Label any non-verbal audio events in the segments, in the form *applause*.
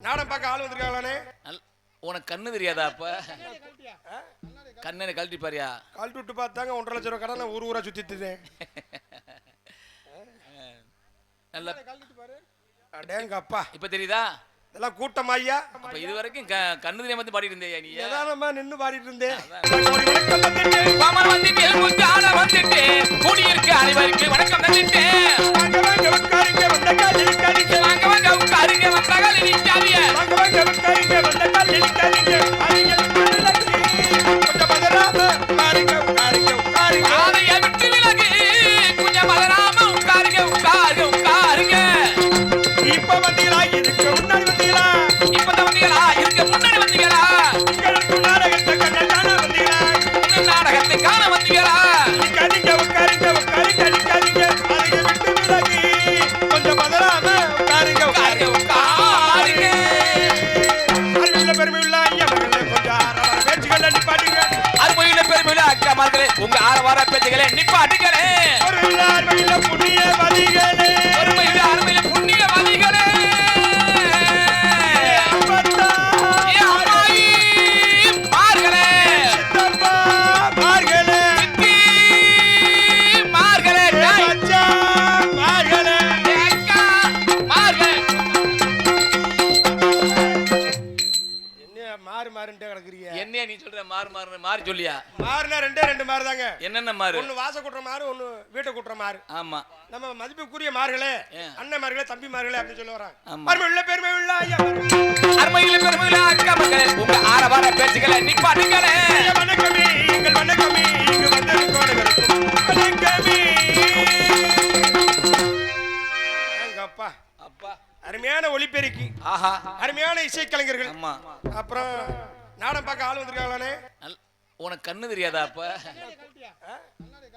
நாடம் பார்க்க ஆள் வந்திருக்காங்களானே நல்- உனக்கு கண்ணு தெரியாதா அப்ப கண்ணனை கழட்டி பாரியா கழட்டி விட்டு பார்த்தாங்க ஒன்றரை லட்சம் ரூபா கடனை ஊர் ஊரா சுத்திட்டு நல்ல அடேங்க அப்பா இப்ப தெரியுதா இதெல்லாம் கூட்டம் ஐயா அப்ப இது வரைக்கும் கண்ணு தெரியாம வந்து பாடிட்டு இருந்தேயா நீ நிதானமா நின்னு பாடிட்டு இருந்தேன் பாமர் வந்துட்டு வந்துட்டு கூடியிருக்க அனைவருக்கு வணக்கம் தந்துட்டு ஆரவார பேச்சுகளே நிப்பாட்டுகளே அறிவுள்ள அறிவுள்ள மாறு மாறு மாறி சொல்லியா? மாறுனா ரெண்டே ரெண்டு மாறு தாங்க என்னென்ன மாறு? ஒண்ணு வாச கூட்டுற மாறு ஒண்ணு வீட்டை கூட்டுற மாறு. ஆமா. நம்ம மதிப்புக்குரிய மார்களே? அண்ணன் மார்களே தம்பி மார்களே அப்படின்னு சொல்ல வராங்க. பெருமை உள்ள பெருமை உள்ள ஐயா அருமையில பெருமையில அக்கா மகளே உங்க ஆரவார பேச்சுகளே நிப்பாட்டுகளே ஐயா, வணக்கமே. எங்கள் வணக்கமே. இங்கு வந்திருக்கும் வணக்கமே. அப்பா. அப்பா. அருமையான ஒளிபெருக்கி ஆஹா. அருமையான இசைக்கலைஞர்கள். ஆமா. அப்புறம் நாடம் பார்க்க ஆள் வந்திருக்காங்களானே உனக்கு கண்ணு தெரியாதா அப்ப?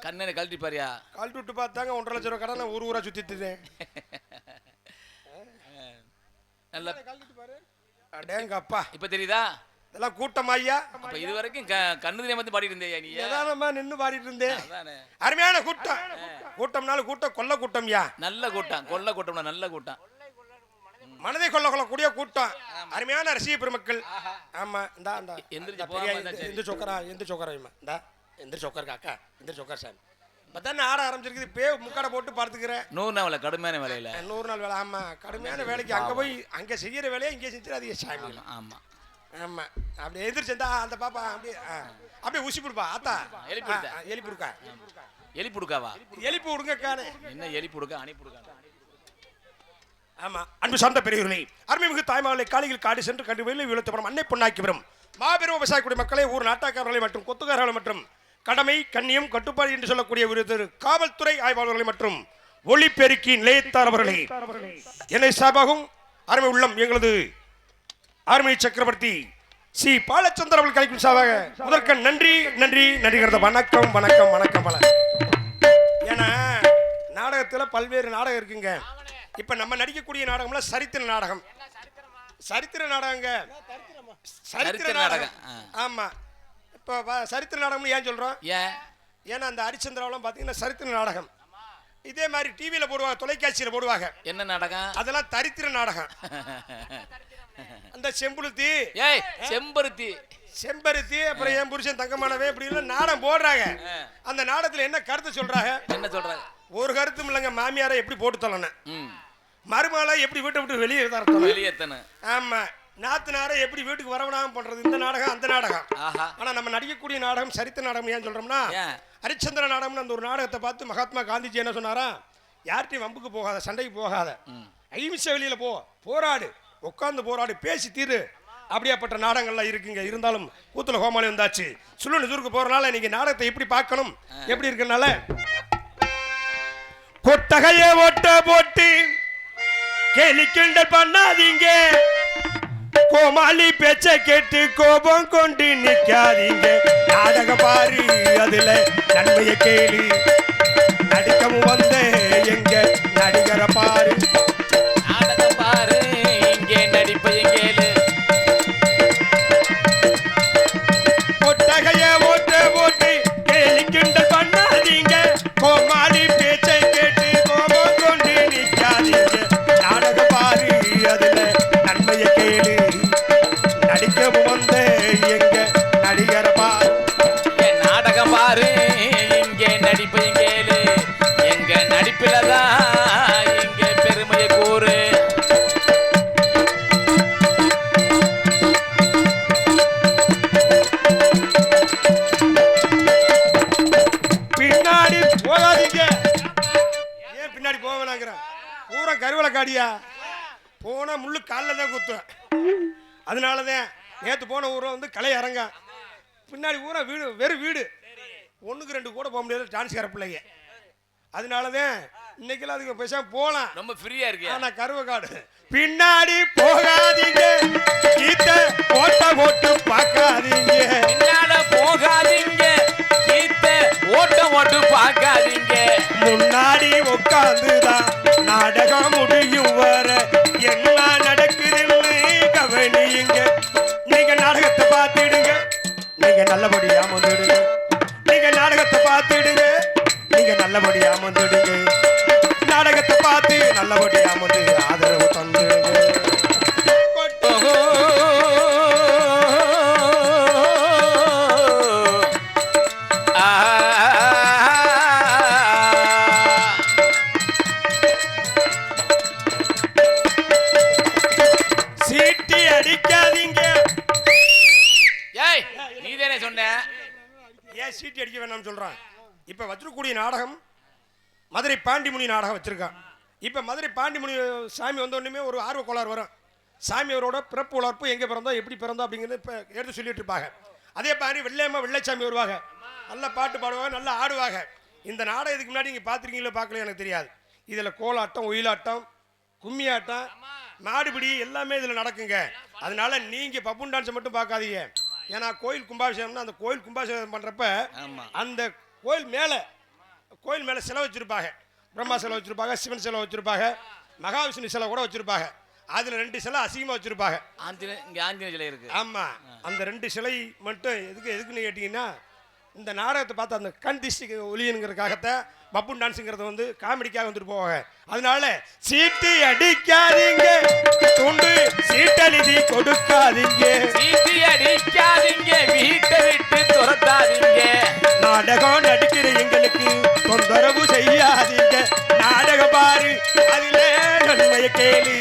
கண்ணனை கழட்டி பாரியா? கழட்டி விட்டு பார்த்தாங்க ஒன்றரை லட்சம் ரூபா கடனை ஊர் ஊரா சுத்திட்டு *laughs* நல்ல அடேங்க அப்பா இப்ப தெரியுதா? இதெல்லாம் கூட்டம் ஐயா. அப்ப இது வரைக்கும் க- கண்ணு தெரியாம வந்து பாடிட்டு இருந்தேயா நீ? நிதானமா நின்னு பாடிட்டு இருந்தேன். அதானே. அருமையான கூட்டம். கூட்டம்னாலும் கூட்டம் கொல்ல கூட்டம் யா? நல்ல கூட்டம் கொல்ல கூட்டம்னா நல்ல கூட்டம். மனதை கொள்ள கொள்ளக்கூடிய கூட்டம். அருமையான ரசிக பெருமக்கள். ஆமா இந்தா இந்தா. இந்த சொக்கரா எந்த சொக்கரா இந்தா எந்த சொக்கர் காக்கா எந்த சொக்கர் சாமி. இப்பதான் ஆட ஆரம்பிச்சிருக்குது. பே முக்காடை போட்டு பார்த்துக்கிறேன் நூறு நாள் வேலை கடுமையான வேலையில. நூறு நாள் வேலை ஆமா. கடுமையான வேலைக்கு அங்க போய் அங்க செய்யற வேலையை இங்கே செஞ்சிடாதீங்க சாமி. ஆமா ஆமா. அப்படியே எந்திரிச்சிருந்தா அந்த பாப்பா அப்படியே அப்படியே உசி பிடிப்பா ஆத்தா. எழுப்பி விடுதா. ஆ, ஆ, எழுப்பி விடுக்கா எலி புடுக்காவா எழுப்பி விடுங்க காணே என்ன எலி புடுக்க அணி புடுக்கா ஆமா. அன்பு சார்ந்த பெரியவர்களே அருமைமிகு தாய்மார்களை காலையில் காடி சென்று கண்டு வெளியில் விழுத்தப்படும் அன்னை பொன்னாக்கி வரும். மாபெரும் விவசாய குடி மக்களை ஊர் நாட்டாக்காரர்களை மற்றும் கொத்துக்காரர்களை மற்றும் கடமை கண்ணியம் கட்டுப்பாடு என்று சொல்லக்கூடிய ஒரு திரு காவல்துறை ஆய்வாளர்களை மற்றும் ஒளிப்பெருக்கி நிலையத்தார் அவர்களே. என்னை சார்பாகவும் அருமை உள்ளம் எங்களது அருமை சக்கரவர்த்தி சி. பாலச்சந்தர் அவர்கள் கலைக்கும் சார்பாக முதற்க நன்றி நன்றி நன்றிகிறத வணக்கம் வணக்கம் வணக்கம் பல ஏன்னா நாடகத்தில் பல்வேறு நாடகம் இருக்குங்க. இப்ப நம்ம நடிக்கக்கூடிய நாடகம்ல சரித்திர நாடகம். சரித்திர நாடகங்க. சரித்திர சரித்திர நாடகம். நாடகம், ஆமா. இப்ப சரித்திர நாடகம்னு ஏன் சொல்றோம்? ஏன் ஏன்னா அந்த ஹரிச்சந்திராவெல்லாம் பாத்தீங்கன்னா சரித்திர நாடகம். இதே மாதிரி டிவியில போடுவாங்க தொலைக்காட்சியில போடுவாங்க. என்ன நாடகம்? அதெல்லாம் தரித்திர நாடகம். அந்த செம்புளுத்தி ஏய் செம்பருத்தி. செம்பருத்தி அப்புறம் என் புருஷன் தங்கமானவே இப்படி எல்லாம் நாடகம் போடுறாங்க. அந்த நாடகத்துல என்ன கருத்து சொல்றாங்க? என்ன சொல்றாங்க? ஒரு கருத்தும் இல்லைங்க மாமியாரை எப்படி போட்டு ம். மருமகளை எப்படி வீட்டை விட்டு வெளியே தரத்தணும் வெளியேத்தன ஆமா. நாத்தனாரை எப்படி வீட்டுக்கு வரவனாம பண்றது? இந்த நாடகம் அந்த நாடகம். ஆஹா. ஆனா நம்ம நடிக்கக்கூடிய நாடகம் சரித்திர நாடகம் ஏன் சொல்றோம்னா ஏன்? ஹரிச்சந்திர நாடகம்னு அந்த ஒரு நாடகத்தை பார்த்து மகாத்மா காந்திஜி என்ன சொன்னாரா? யார்கிட்டயும் வம்புக்கு போகாத சண்டைக்கு போகாத. அகிம்சை வெளியில போ போராடு. உட்கார்ந்து போராடு பேசி தீரு. அப்படியாப்பட்ட நாடகங்கள்லாம் இருக்குங்க. இருந்தாலும் கூத்துல கோமாளி வந்தாச்சு. சுள்ளு தூருக்கு போறனால நீங்க நாடகத்தை எப்படி பார்க்கணும்? எப்படி இருக்கனால கொட்டகைய ஓட்ட போட்டு கேலி கிண்டல் பண்ணாதீங்க. கோமாளி பேச்ச கேட்டு கோபம் கொண்டு நிக்காதீங்க நாடக பாரு அதுல நன்மையை கேளு. நடிக்கவும் வந்தேன் நடிகர் பார். நாடகம் பாரு இங்கே நடிப்பை கேளு எங்க நடிப்பில தான் இங்க பெருமையை கூறு. பின்னாடி போகாதீங்க. ஏன் பின்னாடி போக வேணாங்கிறேன் பூரா கருவலை காடியா? போனா முள்ளு காலில் தான் குத்தும் அதனால தான் நேற்று போன ஊரில் வந்து கலை அரங்க பின்னாடி ஊரா வீடு வெறும் வீடு. ஒன்றுக்கு ரெண்டு கூட போக முடியாது டான்ஸ்கார பிள்ளைங்க. அதனால தான் இன்னைக்கெல்லாம் அதுக்கு பேசாம போகலாம் ரொம்ப ஃப்ரீயா இருக்கு ஆனா கருவக்காடு. பின்னாடி போகாதீங்க. கீத்த ஓட்ட போட்டு பார்க்காதீங்க. பின்னால போகாதீங்க. கீத்த ஓட்டம் ஓட்டு பார்க்காதீங்க. முன்னாடி உட்காந்துதான் நாடகம் முடியும் வர. என்ன நல்லபடியா வந்துடுங்க நீங்க நாடகத்தை பார்த்துடுங்க. நீங்க நல்லபடியா வந்துடுங்க சீட்டி அடிக்க வேணாம்னு சொல்றான் இப்ப வச்சிருக்கக்கூடிய நாடகம் மதுரை பாண்டிமுனி நாடகம் வச்சிருக்கான் இப்ப மதுரை பாண்டிமுனி சாமி வந்த உடனே ஒரு ஆர்வ கோளாறு வரும். சாமி அவரோட பிறப்பு வளர்ப்பு எங்க பிறந்தோம் எப்படி பிறந்தோம் அப்படிங்கிறத இப்ப எடுத்து சொல்லிட்டு இருப்பாங்க. அதே மாதிரி வெள்ளையம்மா வெள்ளைச்சாமி வருவாங்க. நல்ல பாட்டு பாடுவாங்க நல்லா ஆடுவாங்க. இந்த நாடகம் இதுக்கு முன்னாடி நீங்க பாத்திருக்கீங்களோ பார்க்கல எனக்கு தெரியாது. இதுல கோலாட்டம் ஒயிலாட்டம் கும்மி ஆட்டம் மாடுபிடி எல்லாமே இதில் நடக்குங்க. அதனால நீங்க பப்புன் டான்ஸை மட்டும் பார்க்காதீங்க. ஏன்னா கோயில் கும்பாபிஷேகம்னா அந்த கோயில் கும்பாபிஷேகம் பண்றப்ப ஆமா. அந்த கோயில் மேலே கோயில் மேலே சிலை வச்சிருப்பாங்க. பிரம்மா சிலை வச்சிருப்பாங்க சிவன் சிலை வச்சிருப்பாங்க மகாவிஷ்ணு சிலை கூட வச்சிருப்பாங்க. அதுல ரெண்டு சிலை அசிங்கமா வச்சிருப்பாங்க. ஆஞ்சநே இங்க ஆஞ்சநேய சிலை இருக்கு. ஆமா. அந்த ரெண்டு சிலை மட்டும் எதுக்கு எதுக்குன்னு கேட்டீங்கன்னா இந்த நாடகத்தை பார்த்து அந்த கண் திஷ்டி ஒளியனுங்கிறதுக்காகத்த பப்புன் டான்ஸுங்கிறது வந்து காமெடிக்காக வந்துட்டு போவாங்க. அதனால சீட்டு அடிக்காதீங்க. துண்டு சீட்டழுதி கொடுக்காதீங்க. சீட்டி அடிக்காதீங்க. வீட்டை விட்டு துரத்தாதீங்க. நாடகம் நடிக்கிற எங்களுக்கு தொந்தரவு செய்யாதீங்க. நாடகம் பாரு அதுல நன்மைய கேளு.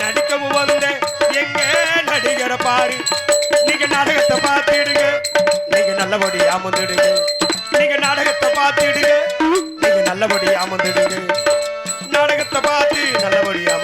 நடிக்கவும் வந்த எங்க நடிகரை பாரு. நீங்க நாடகத்தை பார்த்துடுங்க. நல்லபடியா நல்லபடி அமர்ந்துடுங்க. நீங்க நாடகத்தை பார்த்துடுங்க நீங்க நல்லபடியா அமர்ந்துடுங்க. நாடகத்தை பார்த்து நல்லபடியா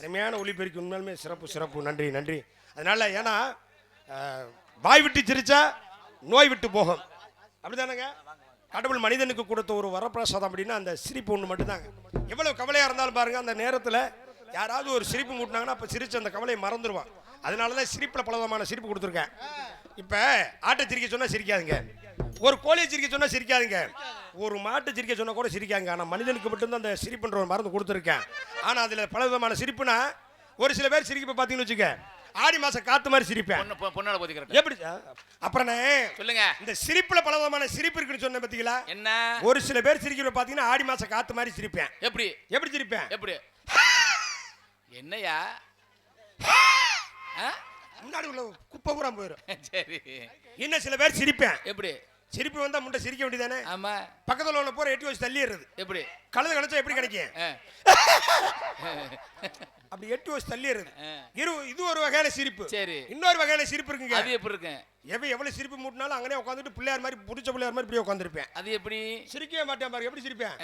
அருமையான ஒளிபெருக்கு உண்மையாலுமே சிறப்பு சிறப்பு. நன்றி நன்றி. அதனால ஏன்னா வாய் விட்டு சிரிச்சா நோய் விட்டு போகும். அப்படிதானங்க? கடவுள் மனிதனுக்கு கொடுத்த ஒரு வரப்பிரசாதம் அப்படின்னா அந்த சிரிப்பு ஒன்று மட்டும்தாங்க. எவ்வளவு கவலையா இருந்தாலும் பாருங்க அந்த நேரத்தில் யாராவது ஒரு சிரிப்பு மூட்டினாங்கன்னா அப்போ சிரிச்சு அந்த கவலையை மறந்துடுவான் அதனால தான் சிரிப்பில் பல விதமான சிரிப்பு கொடுத்துருக்கேன். இப்போ ஆட்டை சிரிக்க சொன்னால் சிரிக்காதுங்க. ஒரு கோழியை சிரிக்க சொன்னால் சிரிக்காதுங்க. ஒரு மாட்டை சிரிக்க சொன்னால் கூட சிரிக்காங்க ஆனால் மனிதனுக்கு மட்டும்தான் அந்த சிரிப்புன்ற ஒரு மருந்து கொடுத்துருக்கேன். ஆனால் அதில் பல விதமான சிரிப்புனா ஒரு சில பேர் சிரிக்க பார்த்தீங்கன்னு வச்சுக்க ஆடி மாதம் காத்து மாதிரி சிரிப்பேன். பொண்ணு பொ- பொண்ணோட போதிக்கிறேன் எப்படி அப்புறம் சொல்லுங்க. இந்த சிரிப்புல பல விதமான சிரிப்பு இருக்குன்னு சொன்ன பாத்தீங்களா? என்ன? ஒரு சில பேர் சிரிக்கிற பாத்தீங்கன்னா ஆடி மாசம் காத்து மாதிரி சிரிப்பேன். எப்படி? எப்படி சிரிப்பேன்? எப்படி? என்னையா? முன்னாடி உள்ள குப்பை பூரா போயிடும் சரி. இன்னும் சில பேர் சிரிப்பேன். எப்படி? சிரிப்பு வந்தா முட்டை சிரிக்க வேண்டியதானே? ஆமா. பக்கத்துல உள்ள போற எட்டி வச்சு தள்ளிடுறது. எப்படி? கழுது கழிச்சா எப்படி கிடைக்கும். அப்படி எட்டி வச்சு தள்ளிடுறது. இரு இது ஒரு வகையான சிரிப்பு. சரி. இன்னொரு வகையான சிரிப்பு இருக்குங்க. அது எப்படி இருக்கு? எவன் எவ்வளவு சிரிப்பு மூட்டினாலும் அங்கனே உட்காந்துட்டு பிள்ளையார் மாதிரி புடிச்ச பிள்ளையார் மாதிரி இப்படியே உட்காந்துருப்பேன். அது எப்படி? சிரிக்கவே மாட்டேன் பாருங்க எப்படி சிரிப்பேன்.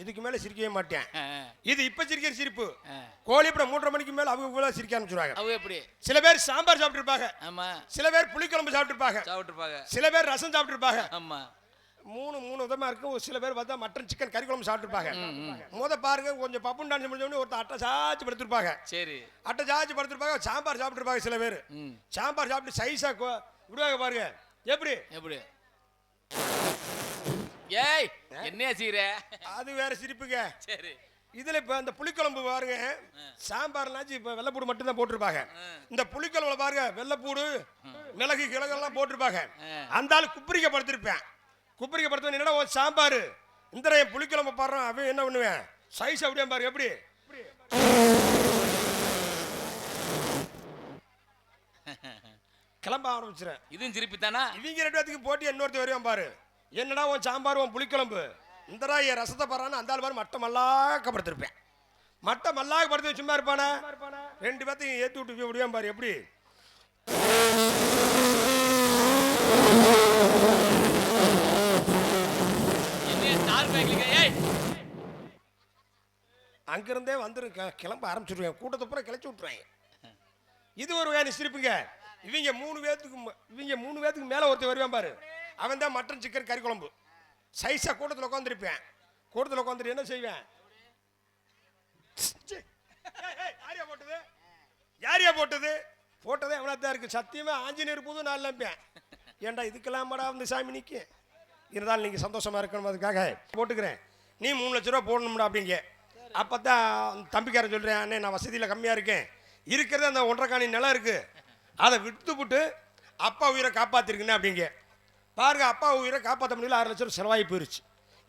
இதுக்கு மேல சிரிக்கவே மாட்டேன். இது இப்ப சிரிக்கிற சிரிப்பு. கோழி அப்புறம் மூன்றரை மணிக்கு மேல அவங்க கூட சிரிக்க ஆரம்பிச்சிருவாங்க. அவ எப்படி? சில பேர் சாம்பார் சாப்பிட்டுருப்பாங்க. ஆமா. சில பேர் புளிக்குழம்பு சாப்பிட்டுருப்பாங்க. சாப்பிட்டுருப்பாங்க. சில பேர் ரசம் சாப்பிட்டுருப்பாங்க. ஆமா. மூணு மூணு விதமா இருக்கும் ஒரு சில பேர் பார்த்தா மட்டன் சிக்கன் கறி குழம்பு சாப்பிட்டுருப்பாங்க. முத பாருங்க கொஞ்சம் பப்புன் டான்ஸ் முடிஞ்ச உடனே ஒருத்தர் அட்டை சாச்சு படுத்திருப்பாங்க. சரி. அட்டை சாச்சு படுத்திருப்பாங்க சாம்பார் சாப்பிட்டுருப்பாங்க சில பேர். சாம்பார் சாப்பிட்டு சைஸா விடுவாங்க பாருங்க. எப்படி? எப்படி? ஏய் என்ன செய்யற? அது வேற சிரிப்புங்க. சரி. இதுல இப்ப இந்த புளிக்குழம்பு பாருங்க. சாம்பார்லாச்சும் இப்ப வெள்ளைப்பூடு மட்டும்தான் போட்டிருப்பாங்க. இந்த புளிக்குழம்புல பாருங்க வெள்ளைப்பூடு மிளகு கிழங்கெல்லாம் போட்டிருப்பாங்க. அந்த ஆள் குப்பரிக்க படுத்திருப்பேன் குப்பரிக்க படுத்தவன் என்னடா சாம்பார் இந்த புளிக்குழம்பு பாடுறான் அவன் என்ன பண்ணுவேன்? சைஸ் அப்படியே பாரு எப்படி? *laughs* கிளம்ப ஆரம்பிச்சிடறேன் இதுவும் சிரிப்பு தானா இவங்க ரெண்டு பேத்துக்கு போட்டி இன்னொருத்தர் வருவான் பாரு. என்னடா உன் சாம்பார் உன் புளிக்குழம்பு? இந்தடா என் ரசத்தை பாறான்னு அந்த ஆள் பாரு மட்டை மல்லாக்க படுத்திருப்பேன். மட்டை மல்லாக்க படுத்து சும்மா இருப்பானா? ரெண்டு பேத்தையும் ஏற்றி விட்டு போய் விடுவான் பாரு எப்படி? அங்கிருந்தே வந்துரு கிளம்ப ஆரம்பிச்சிருவேன். கூட்டத்தை பூரா கிளச்சி விட்டுருவாங்க இது ஒரு வேலை சிரிப்புங்க. இவங்க மூணு பேத்துக்கு இவங்க மூணு பேத்துக்கு மேலே ஒருத்தர் வருவான் பாரு. அவன் தான் மட்டன் சிக்கன் கறி குழம்பு. சைஸாக கூட்டத்தில் உட்காந்துருப்பேன் கூட்டத்தில் உட்காந்துட்டு என்ன செய்வேன்? யாரியா போட்டது? யாரியா போட்டது? போட்டதே எவ்வளோ தான் இருக்குது சத்தியமாக ஆஞ்சநேயர் போதும் நான் இல்லம்பேன் ஏன்டா இதுக்கெல்லாம்டா வந்து சாமி நிற்க இருந்தாலும் நீங்கள் சந்தோஷமாக இருக்கணும் அதுக்காக. போட்டுக்கிறேன். நீ மூணு லட்ச ரூபா போடணும்டா அப்படிங்க. அப்போ தான் தம்பிக்காரன் சொல்கிறேன் அண்ணே நான் வசதியில் கம்மியாக இருக்கேன். இருக்கிறது அந்த ஒன்றரை காணி நிலம் இருக்குது அதை விட்டுப்புட்டு அப்பா உயிரை காப்பாற்றிருக்குன்னு அப்படிங்க. பாருங்க அப்பா உயிரை காப்பாற்ற முடியல ஆறு லட்ச ரூபா செலவாகி போயிருச்சு.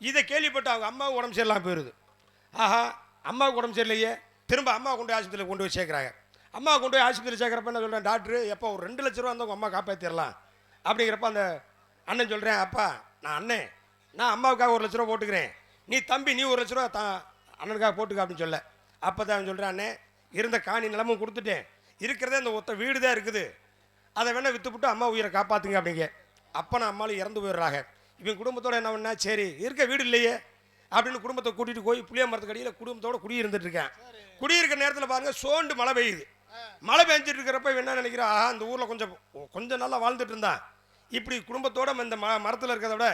இதை கேள்விப்பட்டு அவங்க அம்மாவுக்கு உடம்பு சரியில்லாம போயிருது. ஆஹா அம்மாவுக்கு உடம்பு சரியில்லையே. திரும்ப அம்மா கொண்டு போய் ஆஸ்பத்திரியில் கொண்டு போய் சேர்க்குறாங்க. அம்மா கொண்டு போய் ஆஸ்பத்திரி சேர்க்குறப்ப என்ன சொல்கிறேன் டாக்டர் எப்போ ஒரு ரெண்டு லட்ச ரூபா வந்து உங்கள் அம்மா காப்பாற்றிடலாம் அப்படிங்கிறப்ப அந்த அண்ணன் சொல்கிறேன் அப்பா நான் அண்ணன். நான் அம்மாவுக்காக ஒரு லட்ச ரூபா போட்டுக்கிறேன். நீ தம்பி நீ ஒரு லட்ச ரூபா தா அண்ணனுக்காக போட்டுக்க அப்படின்னு சொல்ல. அப்போ தான் அவன் சொல்கிறேன் அண்ணே இருந்த காணி நிலமும் கொடுத்துட்டேன். இருக்கிறதே அந்த ஒத்த வீடு தான் இருக்குது. அதை வேணால் விற்றுப்புட்டு அம்மா உயிரை காப்பாற்றுங்க அப்படிங்க. அப்பனும் அம்மாலும் இறந்து போயிடுறாங்க. இவன் குடும்பத்தோட என்ன பண்ணா சரி இருக்க வீடு இல்லையே அப்படின்னு குடும்பத்தை கூட்டிகிட்டு போய் புளிய மரத்துக்கடியில் குடும்பத்தோட குடியிருந்துட்டு இருக்கேன். குடியிருக்க நேரத்தில் பாருங்க சோண்டு மழை பெய்யுது. மழை பெஞ்சிட்டு இருக்கிறப்ப என்ன நினைக்கிறா ஆஹா இந்த ஊரில் கொஞ்சம் கொஞ்சம் நல்லா வாழ்ந்துட்டு இருந்தான். இப்படி குடும்பத்தோட இந்த ம மரத்தில் இருக்கிறத விட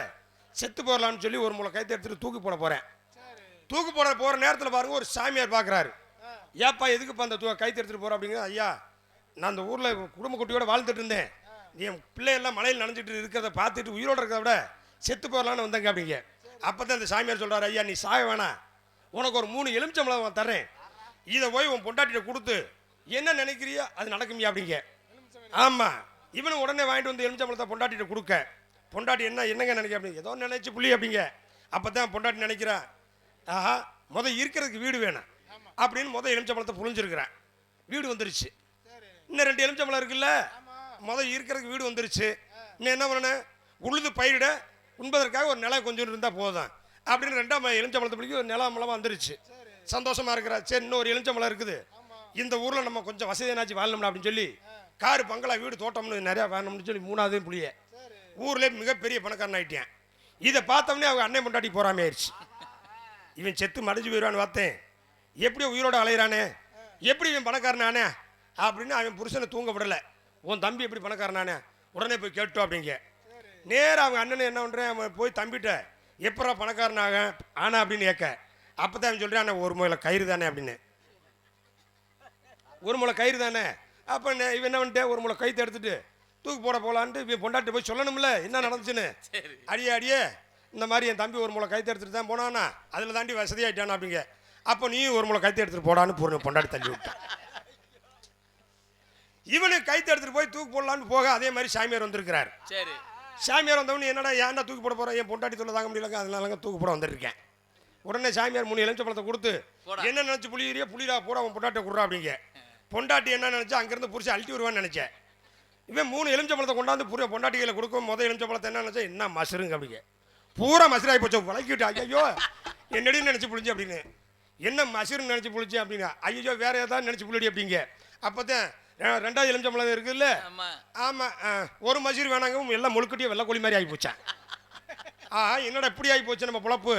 செத்து போடலாம்னு சொல்லி ஒரு மூளை கைத்தை எடுத்துட்டு தூக்கி போட போகிறேன் தூக்கு போட போகிற நேரத்தில் பாருங்க ஒரு சாமியார் பார்க்குறாரு ஏப்பா எதுக்குப்பா அந்த தூ கைத்து எடுத்துகிட்டு போகிற அப்படிங்க ஐயா நான் அந்த ஊரில் குடும்ப குட்டியோட வாழ்ந்துட்டு இருந்தேன். என் பிள்ளையெல்லாம் மலையில் நனைஞ்சிட்டு இருக்கிறத பார்த்துட்டு உயிரோடு இருக்கிறத விட செத்து போகலான்னு வந்தேங்க அப்படிங்க. அப்போ தான் இந்த சாமியார் சொல்கிறார் ஐயா நீ சாக வேணாம். உனக்கு ஒரு மூணு எலுமிச்சம்பளம் தரேன் இதை போய் உன் பொண்டாட்டிகிட்ட கொடுத்து என்ன நினைக்கிறியோ அது நடக்குமியா அப்படிங்க. ஆமாம் இவனும் உடனே வாங்கிட்டு வந்து எலுமிச்சம்பளத்தை பொண்டாட்டிகிட்ட கொடுக்க. பொண்டாட்டி என்ன என்னங்க நினைக்க அப்படிங்க ஏதோ நினைச்சு புள்ளி அப்படிங்க. அப்போ தான் பொண்டாட்டி நினைக்கிறான் ஆஹா முதல் இருக்கிறதுக்கு வீடு வேணும். அப்படின்னு முதல் எலுமிச்சம்பழத்தை புழிஞ்சிருக்கிறேன் வீடு வந்துருச்சு. இன்னும் ரெண்டு எலுமிச்சம்பழம் இருக்குல்ல? முதல் இருக்கிறதுக்கு வீடு வந்துருச்சு. இன்னும் என்ன பண்ணேன்? உழுது பயிரிட உண்பதற்காக ஒரு நிலம் கொஞ்சம் இருந்தால் போதும். அப்படின்னு ரெண்டாம் எலுமிச்சம்பழத்தை பிடிக்க ஒரு நிலம் மலம் வந்துருச்சு. சந்தோஷமா இருக்கிறா. சரி இன்னும் ஒரு எலுமிச்சம்பழம் இருக்குது. இந்த ஊரில் நம்ம கொஞ்சம் வசதியானாச்சு வாழணும்ல அப்படின்னு சொல்லி காரு பங்களா வீடு தோட்டம்னு நிறையா வேணும்னு சொல்லி மூணாவது புளிய. ஊர்லேயே மிகப்பெரிய பணக்காரன் ஆகிட்டேன் இதை பார்த்தோம்னே அவங்க அண்ணன் பொண்டாட்டி போறாமே ஆயிடுச்சு. இவன் செத்து மடிஞ்சு போயிடுவான்னு பார்த்தேன். எப்படி உயிரோட அலையிறானே? எப்படி இவன் பணக்காரனானே அப்படின்னு அவன் புருஷனை தூங்க விடலை. உன் தம்பி எப்படி பணக்காரனானே உடனே போய் கேட்டோம் அப்படிங்க. நேரா அவங்க அண்ணன் என்ன பண்ணுறேன் போய் தம்பிட்ட எப்படா பணக்காரனாக ஆனா அப்படின்னு கேட்க. அப்போ தான் சொல்கிறான் அண்ணா ஒரு முளை கயிறு தானே அப்படின்னு. ஒரு முளை கயிறு தானே? அப்போ இவன் என்ன பண்ணிட்டேன் ஒரு முளை கயிற்று எடுத்துட்டு தூக்கு போட போகலான்ட்டு இவன் பொண்டாட்டி போய் சொல்லணும்ல என்ன நடந்துச்சுன்னு? அடியே அடியே இந்த மாதிரி என் தம்பி ஒரு முளை கைத்து எடுத்துட்டு தான் போனானா அதில் தாண்டி வசதியாயிட்டானா அப்படிங்க. அப்போ நீ ஒரு முளை கைத்து எடுத்துட்டு போடான்னு பொண்ணு பொண்டாடி தள்ளி விட்டான் இவனுக்கு கைத்து எடுத்துட்டு போய் தூக்கு போடலான்னு போக அதே மாதிரி சாமியார் வந்திருக்கிறார். சரி. சாமியார் வந்தவனு என்னடா ஏன்டா தூக்கி போட போகிறேன் என் பொண்டாட்டி தொல்லை தாங்க முடியலங்க அதனாலங்க தூக்கு போட வந்திருக்கேன். உடனே சாமியார் மூணு எலுமிச்ச பழத்தை கொடுத்து. என்ன நினச்சி புளியறியா புளிடா போட அவன் பொண்டாட்டி கொடுறா அப்படிங்க. பொண்டாட்டி என்ன நினச்சா அங்கேருந்து புரிச்சு அழட்டி வருவான்னு நினச்சேன் இவன் மூணு எலுமிச்ச பழத்தை கொண்டாந்து புரிய பொண்டாட்டி கையில் கொடுக்கும் முதல் எலுமிச்ச பழத்தை என்ன நினச்சா என்ன மசுருங்க அப்படிங்க. பூரா மசுராகி போச்சு விளக்கிட்டு ஐயோ என்னடி நினச்சி புளிஞ்சு அப்படின்னு. என்ன மசுருன்னு நினச்சி புளிச்சு அப்படிங்க ஐயோ வேற ஏதாவது நினச்சி புளிடி அப்படிங்க. அப்போ தான் ரெண்டாவது எலுமிச்ச பழம் இருக்குல்ல? ஆமா. ஆமாம் ஒரு மசூர் வேணாங்க எல்லாம் முழுக்கட்டியே வெள்ளக்கோழி மாதிரி ஆகி போச்சான் ஆ என்னடா இப்படி ஆகி போச்சு நம்ம பொழப்பு?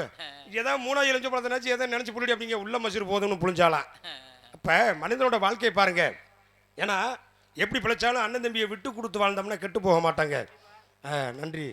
ஏதாவது மூணாவது இளஞ்ச பழத்தினாச்சு எதை நினச்சி புள்ளிடி அப்படிங்க உள்ள மசூர் போதும்னு புளிஞ்சாலாம் அப்போ மனிதனோட வாழ்க்கையை பாருங்க. ஏன்னா எப்படி பிழைச்சாலும் அண்ணன் தம்பியை விட்டு கொடுத்து வாழ்ந்தோம்னா கெட்டு போக மாட்டாங்க. நன்றி.